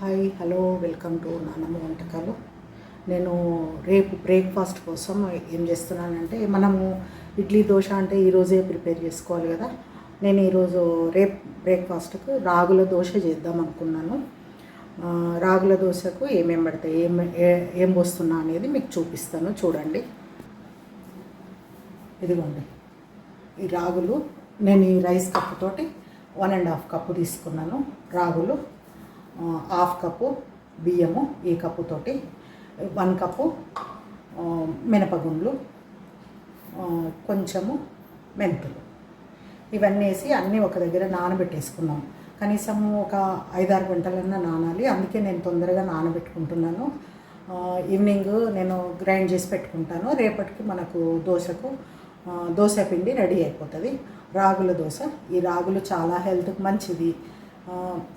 Hi hello welcome to నానమ్మ వంటకాలు. నేను రేపు బ్రేక్ఫాస్ట్ కోసం ఏం చేస్తున్నానంటే మనము ఇడ్లీ దోశ అంటే ఈరోజే ప్రిపేర్ చేసుకోవాలి కదా. నేను ఈరోజు రేపు బ్రేక్ఫాస్ట్కు రాగుల దోశ చేద్దాం అనుకున్నాను. రాగుల దోశకు ఏమేం పడతాయి ఏం ఏం వస్తున్నా అనేది మీకు చూపిస్తాను. చూడండి. ఇదిగోండి. ఈ రాగులు నేను ఈ రైస్ కప్పుతోటి వన్ అండ్ హాఫ్ కప్పు తీసుకున్నాను. రాగులు. హాఫ్ కప్పు బియ్యము ఈ కప్పుతోటి వన్ కప్పు మినపగుండ్లు కొంచెము మెంతులు. ఇవన్నీ వేసి అన్నీ ఒక దగ్గర నానబెట్టేసుకున్నాం. కనీసం ఒక ఐదారు గంటలన్నా నానాలి. అందుకే నేను తొందరగా నానబెట్టుకుంటున్నాను. ఈవినింగ్ నేను గ్రైండ్ చేసి పెట్టుకుంటాను. రేపటికి మనకు దోశకు దోశ పిండి రెడీ అయిపోతుంది. రాగుల దోశ. ఈ రాగులు చాలా హెల్త్కి మంచిది.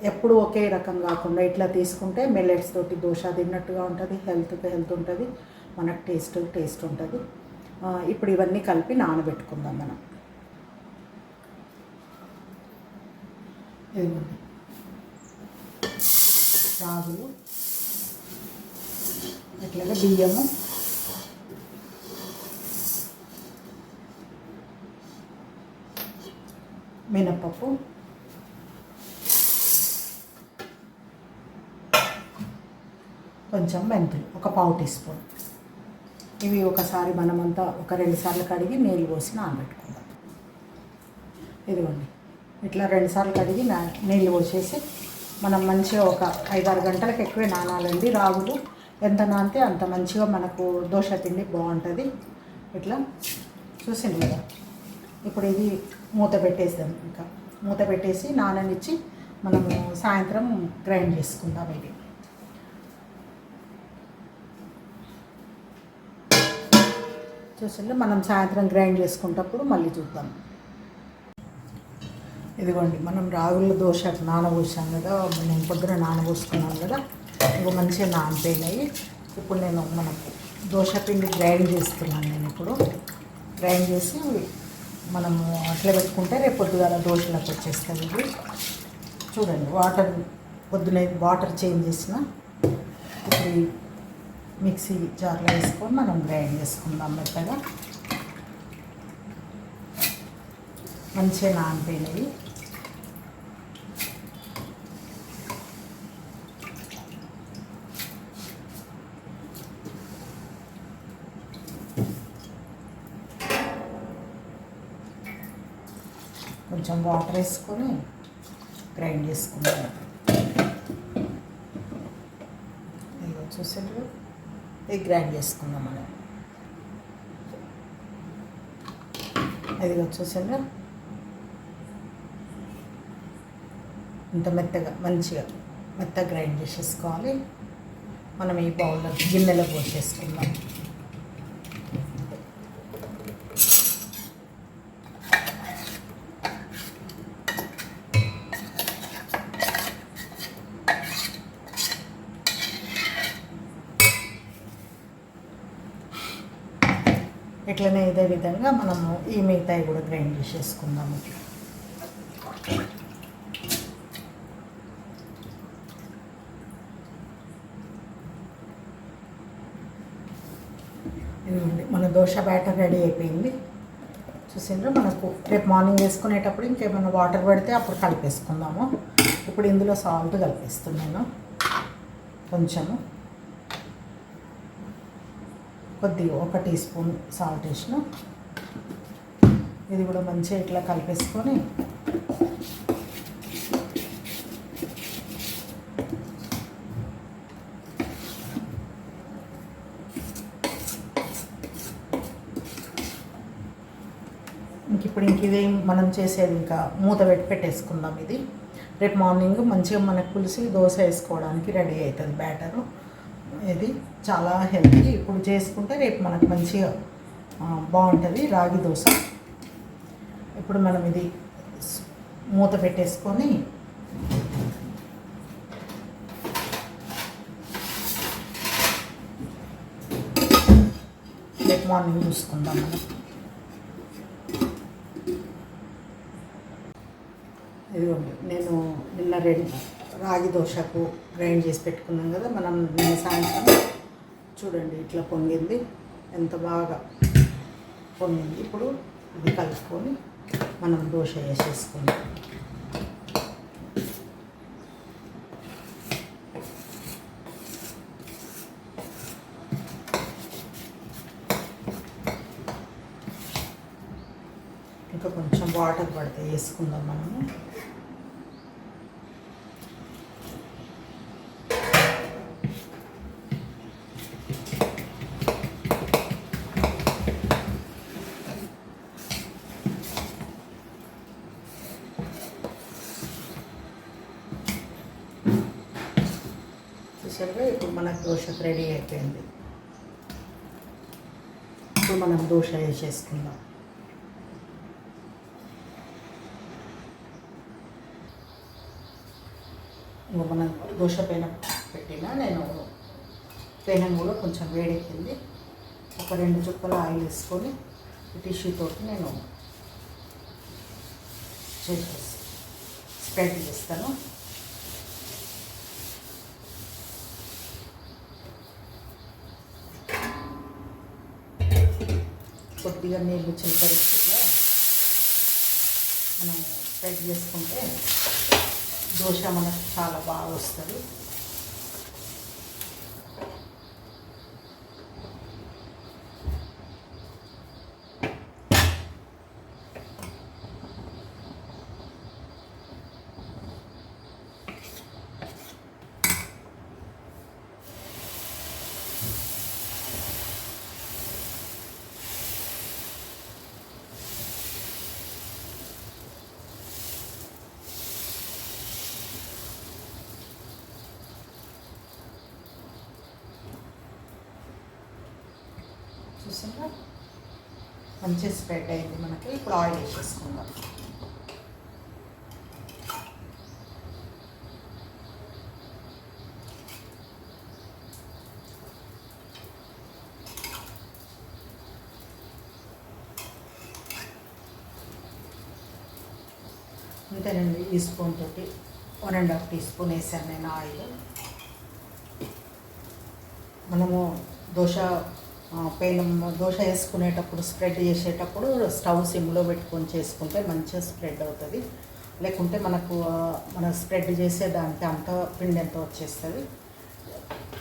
ఎప్పుడు ఒకే రకం కాకుండా ఇట్లా తీసుకుంటే మిల్లెట్స్ తోటి దోశ తిన్నట్టుగా ఉంటుంది హెల్త్కి హెల్త్ ఉంటుంది మనకు టేస్ట్ టేస్ట్ ఉంటుంది. ఇప్పుడు ఇవన్నీ కలిపి నానబెట్టుకుందాం మనం. రాగులు అట్లాగే బియ్యము. మినపప్పు. కొంచెం మెంతులు ఒక పావు టీ స్పూన్. ఇవి ఒకసారి మనమంతా ఒక రెండు సార్లు కడిగి నీళ్ళు పోసి నానబెట్టుకుందాం. ఇదిగోండి ఇట్లా రెండు సార్లు కడిగి నా నీళ్ళు పోసేసి మనం మంచిగా ఒక ఐదారు గంటలకు ఎక్కువే నానాలండి రాగులు. ఎంత నానితే అంత మంచిగా మనకు దోశ తిండి బాగుంటుంది. ఇట్లా చూసింది కదా? ఇప్పుడు ఇది మూత పెట్టేసాం ఇంకా. మూత పెట్టేసి నాననిచ్చి మనము సాయంత్రం గ్రైండ్ చేసుకుందాం ఇది. చూసింది మనం సాయంత్రం గ్రైండ్ చేసుకునేటప్పుడు మళ్ళీ చూద్దాం. ఇదిగోండి మనం రాగుల దోశ నానబోసాం కదా నేను పొద్దున నానబోసుకున్నాను కదా ఇంకో మంచిగా నానిపోయినాయి. ఇప్పుడు నేను మనం దోశ పిండి గ్రైండ్ చేస్తున్నాను నేను ఇప్పుడు. గ్రైండ్ చేసి మనము అట్లా పెట్టుకుంటే రేపు పొద్దుగాల దోశలకు వచ్చేస్తుంది ఇది చూడండి వాటర్ పొద్దున వాటర్ చేంజ్ చేసిన. ఇప్పుడు మిక్సీ జార్లో వేసుకొని మనం గ్రైండ్ చేసుకుందాం మెత్తగా. మంచిగా నానిపోయినవి కొంచెం వాటర్ వేసుకొని గ్రైండ్ చేసుకుందాం. చూసారు ఇది గ్రైండ్ చేసుకుందాం మనం. అది చూసారు ఇంత మెత్తగా మంచిగా మెత్తగా గ్రైండ్ చేసేసుకోవాలి. మనం ఈ బౌల్లో గిన్నెలో పోసేసుకుందాం. అదేవిధంగా విధంగా మనము ఈ మిగతాయి కూడా గ్రైండ్ చేసేసుకుందాము. ఇట్లా మన దోశ బ్యాటర్ రెడీ అయిపోయింది. చూసిండ్రు మనకు రేపు మార్నింగ్ వేసుకునేటప్పుడు ఇంకేమైనా వాటర్ పడితే అప్పుడు కలిపేసుకుందాము. ఇప్పుడు ఇందులో సాల్ట్ కలిపిస్తున్నాను. కొంచెము. కొద్దిగా ఒక టీ స్పూన్ సాల్ట్ వేసిన. ఇది కూడా మంచిగా ఇట్లా కలిపేసుకొని ఇంక ఇప్పుడు ఇంక ఇదే మనం చేసేది ఇంకా మూత పెట్టి పెట్టేసుకుందాం ఇది. రేపు మార్నింగ్ మంచిగా మనకు పులిసి దోశ వేసుకోవడానికి రెడీ అవుతుంది బ్యాటరు. ఇది చాలా హెల్తీ. ఇప్పుడు చేసుకుంటే రేపు మనకు మంచిగా బాగుంటుంది రాగి దోశ. ఇప్పుడు మనం ఇది మూత పెట్టేసుకొని రేపు మార్నింగ్ చూసుకుందాం మనం. ఇదిగోండి నేను నిన్న రెండు రాగి దోశకు గ్రైండ్ చేసి పెట్టుకున్నాం కదా మనం నిన్న సాయంత్రం చూడండి ఇట్లా పొంగింది ఎంత బాగా పొంగింది. ఇప్పుడు ఇది కలుపుకొని మనం దోశ వేసేసుకుందాం. ఇంకా కొంచెం వాటర్ పడితే వేసుకుందాం మనము. చూసారుగా ఇప్పుడు మనకు దోశ రెడీ అయిపోయింది. ఇప్పుడు మనం దోశ వేసేసుకుందాం. ఇంకా మనం దోశ పైన పెట్టిన నేను పెనం కూడా కొంచెం వేడెక్కింది. ఒక రెండు చుక్కల ఆయిల్ వేసుకొని టిష్యూ తోటి నేను చేసేసి స్ప్రెడ్ చేస్తాను. కొద్దిగా నీళ్ళు చిలకరించి మనం ఫ్రై చేసుకుంటే దోశ మనకు చాలా బాగా వస్తుంది. చూసారా మంచిగా స్ప్రెడ్ అయింది మనకి. ఇప్పుడు ఆయిల్ వేసేసుకుందాం. అంతేనండి ఈ స్పూన్ తోటి one and half tea spoon వేసాను నేను ఆయిల్ మనము దోశ పెనం దోశ వేసుకునేటప్పుడు స్ప్రెడ్ చేసేటప్పుడు స్టవ్ సిమ్లో పెట్టుకొని చేసుకుంటే మంచిగా స్ప్రెడ్ అవుతుంది. లేకుంటే మనకు మనం మన స్ప్రెడ్ చేసే దానికి అంత పిండి ఎంత వచ్చేస్తుంది.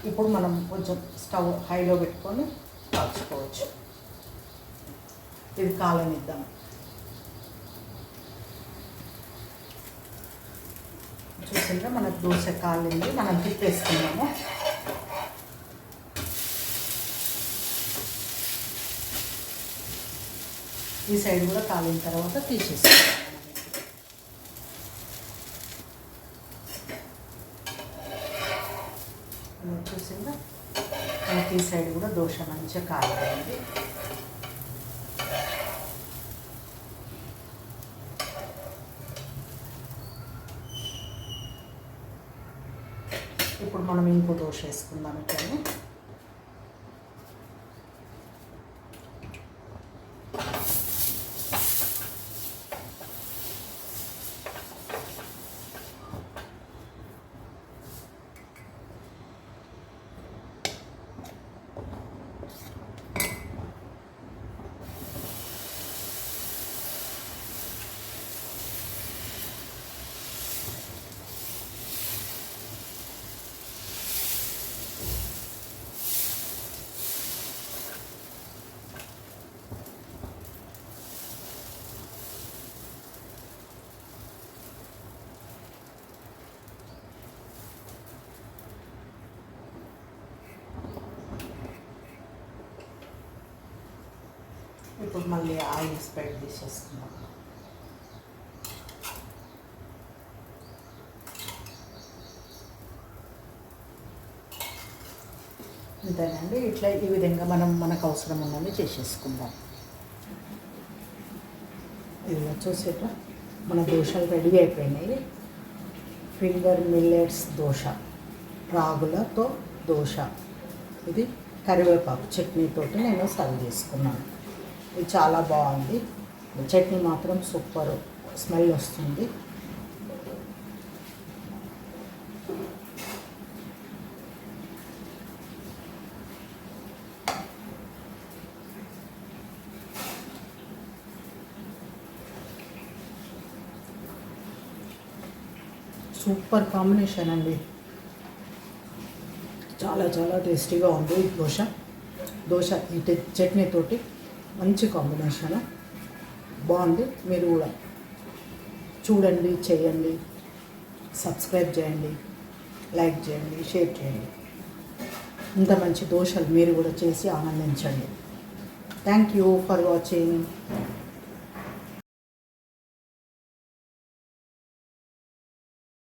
ఇప్పుడు మనం కొంచెం స్టవ్ హైలో పెట్టుకొని కాల్చుకోవచ్చు. ఇది కాలనిద్దాం. చూసిందా మనకు దోశ కాలింది. మనం తిప్పేసుకున్నాము ఈ సైడ్ కూడా కాలిన తర్వాత తీసేసుకుంటాం చూసిందా? మనకి ఈ సైడ్ కూడా దోశ మంచిగా కాలిపోయింది. ఇప్పుడు మనం ఇంకో దోశ వేసుకుందాం ఇక్కడ ఇప్పుడు మళ్ళీ ఆయిల్ స్ప్రెడ్ తీసేసుకుందాం అంతేనండి ఇట్లా ఈ విధంగా మనం మనకు అవసరం ఉన్నది చేసేసుకుందాం ఇది వచ్చేసేట మన దోశలు రెడీ అయిపోయినాయి ఫింగర్ మిల్లెట్స్ దోశ రాగులతో దోశ ఇది కరివేపాకు చట్నీతోటి నేను సర్వ్ చేసుకున్నాను ఇది చాలా బాగుంది. చట్నీ మాత్రం సూపర్. స్మెల్ వస్తుంది. సూపర్ కాంబినేషన్ అండి. చాలా చాలా టేస్టీగా ఉంది దోశ. దోశ ఈ చట్నీతోటి మంచి కాంబినేషన్ బాగుంది. మీరు కూడా చూడండి చేయండి. సబ్స్క్రైబ్ చేయండి. లైక్ చేయండి. షేర్ చేయండి. ఇంత మంచి దోశలు మీరు కూడా చేసి ఆనందించండి. Thank you for watching